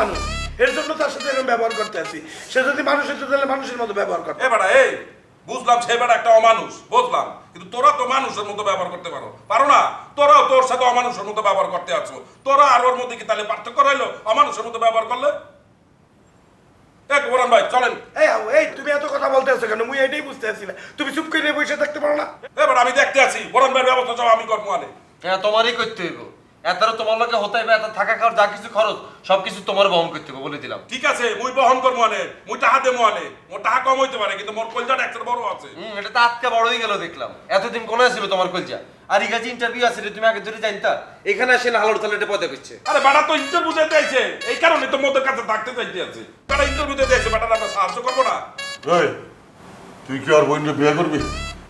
মানুষ। এর জন্য তার সাথে এরকম ব্যবহার করতে আছি। সে যদি মানুষ হতো তাহলে মানুষের মতো ব্যবহার করতো। এ বেটা এই বুঝলাম সে বেটা একটা অমানুষ বুঝলাম। কিন্তু তোরা তো মানুষের মতো ব্যবহার করতে পারো। পারো না? তোরাও তোর সাথে অমানুষের মতো ব্যবহার করতে আছো। তোরা আর ওর মধ্যে কি তাহলে পার্থক্য রইল? অমানুষের মতো ব্যবহার করলে? এক বরান ভাই চলেন। এই আও, এই তুমি এত কথা বলতে আছো কেন? মুই এটাই বুঝতে আছি না। তুমি চুপ করে বসে থাকতে পারো না? এ বেটা আমি দেখতে আছি। বরান ভাইয়ের ব্যবস্থা সব আমি করব আনে। হ্যাঁ তোমারই করতে হইব। এতারও তোমার লোকে হতে হইবে এত থাকা খাওয়ার যা কিছু খরচ সব কিছু তোমার বহন করতে হবে বলে দিলাম। ঠিক আছে মুই বহন করব আনে মুই টাহা দেবো আনে মোর টাহা কম হইতে পারে কিন্তু মোর কলজাটা একটা বড় আছে। হুম এটা তো আজকে বড় হয়ে গেল দেখলাম। এতদিন কোনে ছিল তোমার কলজা? আর ইগাজি ইন্টারভিউ আছে রে, তুমি আগে ধরে জানতা? এখানে আসে না হালোর তালে পদে করছে আরে বেটা তো ইন্টারভিউ দিতে আইছে এই কারণে তো মোদের কাছে থাকতে চাইতে আছে। বেটা ইন্টারভিউ দিতে আইছে বেটা আমরা সাহায্য করব না। এই তুই কি আর বোনকে বিয়ে করবি?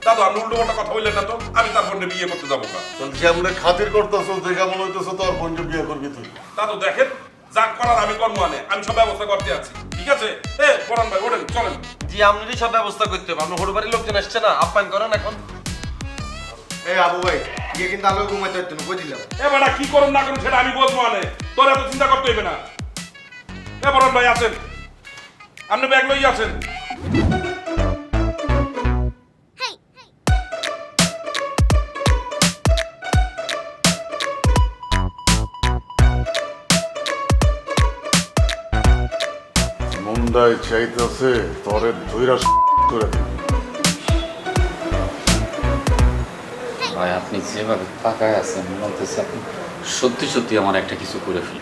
দাদু আপনি উল্টো পাল্টা কথা বললেন না তো। আমি তার বোনকে বিয়ে করতে যাব না যেমন খাতির করতেছো যে কেমন হইতেছো তোর বোনকে বিয়ে করবি তুই? দাদু দেখেন যা করার আমি কর্ম আনে আমি সব ব্যবস্থা করতে আছি। ঠিক আছে? এ পরান ভাই ওঠেন চলেন। জি আপনারই সব ব্যবস্থা করতে হবে আপনার হড় বাড়ির লোকজন আসছে না? আপ্যায়ন করেন এখন। এই আবু ভাই গিয়ে কিন্তু আলো ঘুমাইতে হতো না বুঝলাম এ বেটা কি করুন না করুন সেটা আমি বলব আনে। তোর এত চিন্তা করতে হইবে না। এ পরান ভাই আছেন। আপনি ব্যাগ লই আছেন। মুন্ডায় চাইতেছে তরে ধৈরা করে ভাই আপনি যেভাবে তাকায় আছেন হচ্ছে আপনি সত্যি সত্যি আমার একটা কিছু করে ফেলি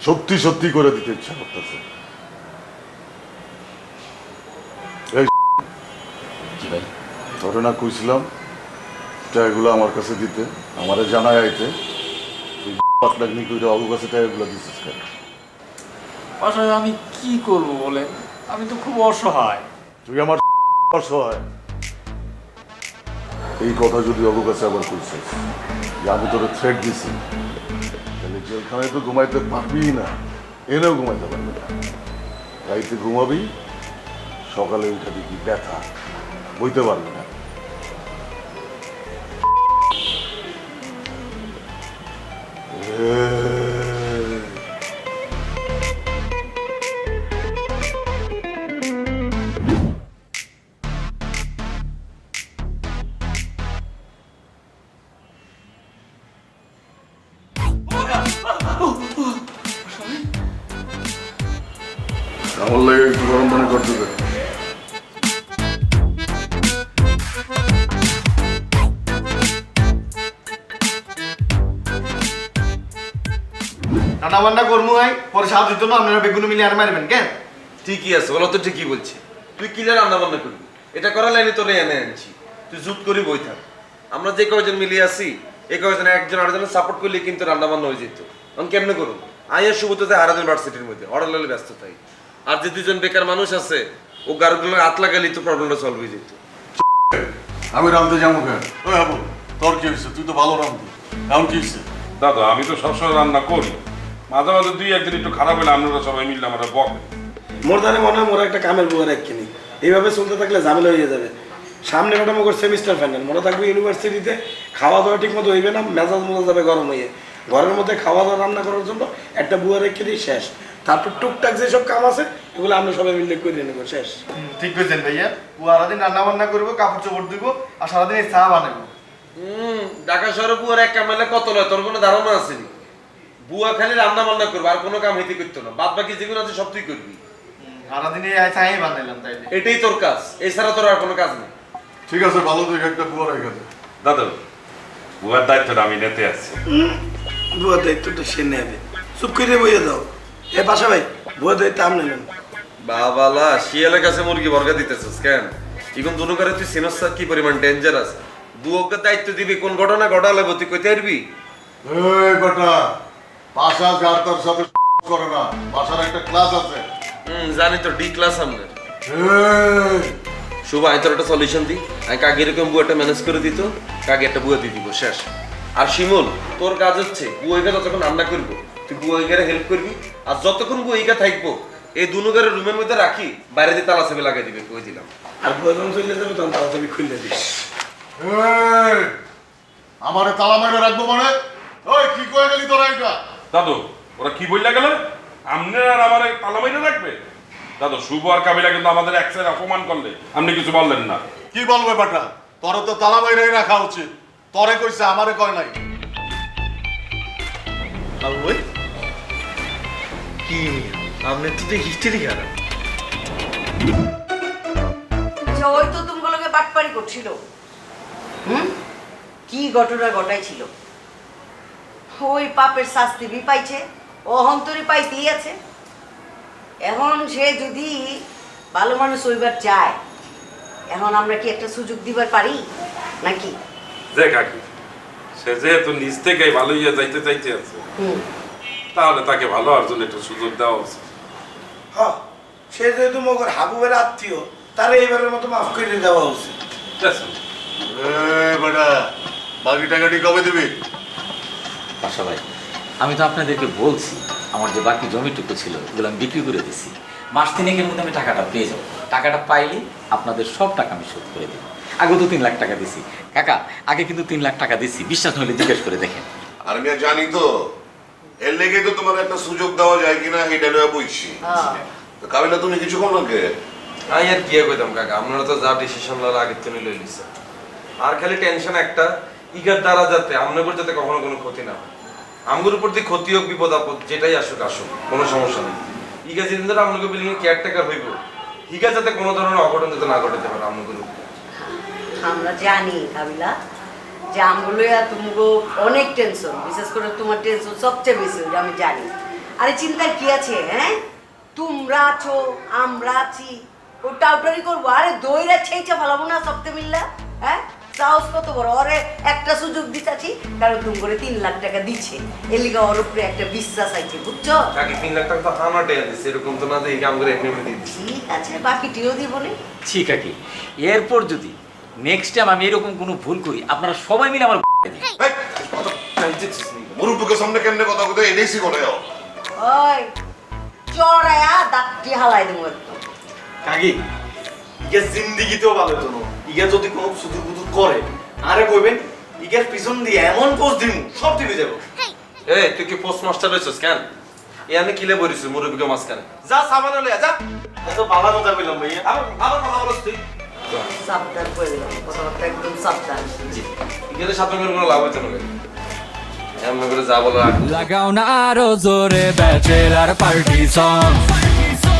সত্যি সত্যি করে দিতে ইচ্ছা করতেছে। ভাই। ধরে না কইছিলাম টাকাগুলো আমার কাছে দিতে আমারে জানায় আইতে। তুই পাকনাগনি কইরা অবু কাছে টাকাগুলো দিছিস কেন? আমি কি করব বলেন? আমি তো খুব অসহায়। তুই আমার অসহায়। এই কথা যদি কাছে আবার আমি তোর থ্রেড দিছি। তাহলে জেলখানায় তো ঘুমাইতে পারবি না। এনেও ঘুমাইতে পারবি না। রাইতে ঘুমাবি, সকালে উঠে দেখি ব্যথা। বইতে পারবি না। এই। আমার লাগে একটু গরম পানি করতে দে রান্না বান্না করব ভাই পরে সাহায্য দিত না আপনারা বেগুন মিলে আর মারবেন কেন? ঠিকই আছে ওরা তো ঠিকই বলছে। তুই কিলে রান্না বান্না করবি? এটা করার লাইনে তোরে এনে আনছি। তুই জুত করি বই থাক। আমরা যে কয়জন মিলিয়ে আছি এই কয়জন একজন আরেকজনের সাপোর্ট করলে কিন্তু রান্না বান্না হয়ে যেত। আমি কেমনে করব? আইয়া সুবুতে হারাজন ভার্সিটির মধ্যে অর্ডার ললে ব্যস্ত থাকি আর যে দুজন বেকার মানুষ আছে ও গাড়িগুলো হাত লাগালি তো প্রবলেমটা সলভ হয়ে যেত। আমি রামতে যাব কেন? ওই আবু তোর কি হয়েছে? তুই তো ভালো রামতি এখন কি হয়েছে? দাদা আমি তো সবসময় রান্না করি। মাঝে মাঝে দুই একদিন একটু খারাপ হলে আপনারা সবাই মিললে আমরা বকে। মোর ধারে মনে হয় মোর একটা কামের বুয়ার একখিনি এইভাবে চলতে থাকলে ঝামেলা হয়ে যাবে। সামনে ম্যাডাম ওর সেমিস্টার ফাইনাল মনে থাকবে ইউনিভার্সিটিতে খাওয়া দাওয়া ঠিক মতো হইবে না মেজাজ মতো যাবে গরম হয়ে ঘরের মধ্যে খাওয়া দাওয়া রান্না করার জন্য একটা বুয়া রেখে দিই শেষ। তারপর টুকটাক যেসব কাম আছে এগুলো আমরা সবাই মিলে করে নেব শেষ। ঠিক করেছেন ভাইয়া। ও আলাদিন রান্না বান্না করব কাপড় চোপড় দিব আর সারাদিন এই চা বানাবো। হুম ঢাকা শহরে বুয়ার এক কামাইলে কত লয়? তোর কোনো ধারণা আছে নি বুয়া খালি রান্না বান্না করবে আর কোনো কাম হইতে করতো না। বাদ বাকি যেগুলো আছে সব তুই করবি। সারাদিন এই চাই বানাইলাম তাইলে। এটাই তোর কাজ। এছাড়া তোর আর কোনো কাজ নেই। ঠিক আছে ভালো দেখে একটা বুয়া রেখে দাদা বুয়ার দায়িত্বটা আমি নিতে আসছি। বুয়ার দায়িত্বটা সে নেবে। চুপ করে বইয়ে দাও এ বাসা ভাই বুয়ার দায়িত্ব আপনি নেন বাবালা শিয়ালের কাছে মুরগি বর্গা দিতেছিস কেন? এখন দুনো করে তুই সিনস কি পরিমাণ ডেঞ্জারাস দুয়োকে দায়িত্ব দিবি কোন ঘটনা ঘটালে তুই কইতে পারবি? এই বেটা বাসা যার তার সাথে করে না বাসার একটা ক্লাস আছে। হুম জানি তো ডি ক্লাস আমাদের শুভ আমি তোর একটা সলিউশন দিই আমি কাকে এরকম বুয়াটা ম্যানেজ করে দিত কাকে একটা বুয়া দিয়ে দিব শেষ। আর শিমুল তোর কাজ হচ্ছে বুয়াইকা যতক্ষণ রান্না করব তুই বুয়াইকারে হেল্প করবি আর যতক্ষণ বুয়াইকা থাকব এই দুনুগারে রুমের মধ্যে রাখি বাইরে দিয়ে তালা চাবি লাগাই দিবে কই দিলাম। আর বুয়া যখন চলে যাবে তখন তাড়াতাড়ি খুলে দিস। আমারে তালা মেরে রাখব মানে? ওই কি কয়ে গেলি তোরা এটা? দাদু ওরা কি বললা গেল? আপনার আর আমার তালামাইটা রাখবে? দাদা শুভ আর কাবিলা কিন্তু আমাদের এক সাইড অপমান করলে আপনি কিছু বললেন না। কি বলবে বেটা? তোর তো তালা বাইরে রাখা উচিত। তরে কইছে আমারে কয় নাই। আর ওই কি? আপনি তো যে হিস্টেরি খারাপ। আচ্ছা ওই তো তুমগুলোকে বাটপারি করছিল। হুম? কি ঘটনা ঘটাইছিল? ওই পাপের শাস্তি বি পাইছে অহন্তরি পাইতেই আছে। এখন সে যদি ভালো মানুষ হইবার চায় এখন আমরা কি একটা সুযোগ দিবার পারি? নাকি? যে কাকি সে যেহেতু নিজ থেকে ভালো ইয়ে যাইতে চাইতে আছে হুম। তাহলে তাকে ভালো হওয়ার জন্য একটু সুযোগ দেওয়া উচিত। হ্যাঁ সে যেহেতু মগর হাবুবের আত্মীয় তারা এইবারের মতো মাফ করে দেওয়া উচিত। বেটা বাকি টাকাটি কবে দিবি? বাসা ভাই আমি তো আপনাদেরকে বলছি আমার যে বাকি জমিটুকু ছিল ওগুলো আমি বিক্রি করে দিছি। মাস তিনেকের মধ্যে আমি টাকাটা পেয়ে যাব। টাকাটা পাইলে আপনাদের সব টাকা আমি শোধ করে দেবো। আগে তো তিন লাখ টাকা দিছি। কাকা আগে কিন্তু তিন লাখ টাকা দিছি বিশ্বাস হলে জিজ্ঞেস করে দেখেন। আর আমি জানি তো এর লেগে তো তোমার একটা সুযোগ দেওয়া যায় কিনা এটা লয়ে বইছি হ্যাঁ। তো কাবিলা তুমি কিছু করো কে? আমি আর কি কইতাম কাকা? আপনারা তো যা ডিসিশন লওয়ার আগের থেকে লই লিছে আর খালি টেনশন একটা ইগার দ্বারা যাতে আপনাদের যাতে কখনো কোনো ক্ষতি না হয়। আমগুর উপর দিয়ে ক্ষতি হোক বিপদ আপদ যেটাই আসুক আসুক কোনো সমস্যা নেই। ইগা যেদিন ধরে আপনাকে বিল্ডিং এ কেয়ারটেকার হইব ইগা যাতে কোনো ধরনের অঘটন যাতে না ঘটাতে পারে আপনাদের উপর। আমরা জানি, কাবিলা, যে আমগুলো তুমগো অনেক টেনশন বিশেষ করে তোমার টেনশন সবচেয়ে বেশি আমি জানি। আরে চিন্তা কি আছে হ্যাঁ? তোমরা আছো, আমরা আছি, ওটা ওটারই করব। আরে দইরা ছেইচা ফেলাবো না সবচেয়ে মিললা হ্যাঁ? সাহস কত বড় ওরে একটা সুযোগ দিতেছি কারণ তুমি করে তিন লাখ টাকা দিচ্ছে এর লিগে ওর উপরে একটা বিশ্বাস আছে বুঝছ? কাকি তিন লাখ টাকা তো হানা টেয়া দিচ্ছে এরকম তো না যে কাম করে এমনি এমনি দিয়ে দিচ্ছে। ঠিক আছে বাকিটিও দিব না। ঠিক আছে এরপর যদি নেক্সট টাইম আমি এরকম কোনো ভুল করি আপনারা সবাই মিলে আমার মুরুব্বুকে সামনে কেমনে কথা কথা এনেছি করে ওই চড়ায়া দাঁতটি হালাই দেবো একদম। কাকি ইগে জিন্দিগিতেও ভালো তো ইগে যদি কোনো সুযোগ বুজুগ করে আরে কইবেন ইগের পিছন দিয়ে এমন পোস্ট দিমু সব টিভি যাব। এই তুই কি পোস্ট মাস্টার হইছস কেন? এ আমি কিলে বলিস মুরব্বিকে মাঝখানে। যা সাবান লইয়া যা। এত ভালো কথা বললাম ভাইয়া। আবার আবার কথা বলছ তুই। সাবধান করে কথাবার্তা একদম সাবধান। ইগেলে সাথে করে কোনো লাভ হইতো না এমন করে যা বলার। আগে লাগাও না আরও জোরে ব্যাচেলার পার্টি সং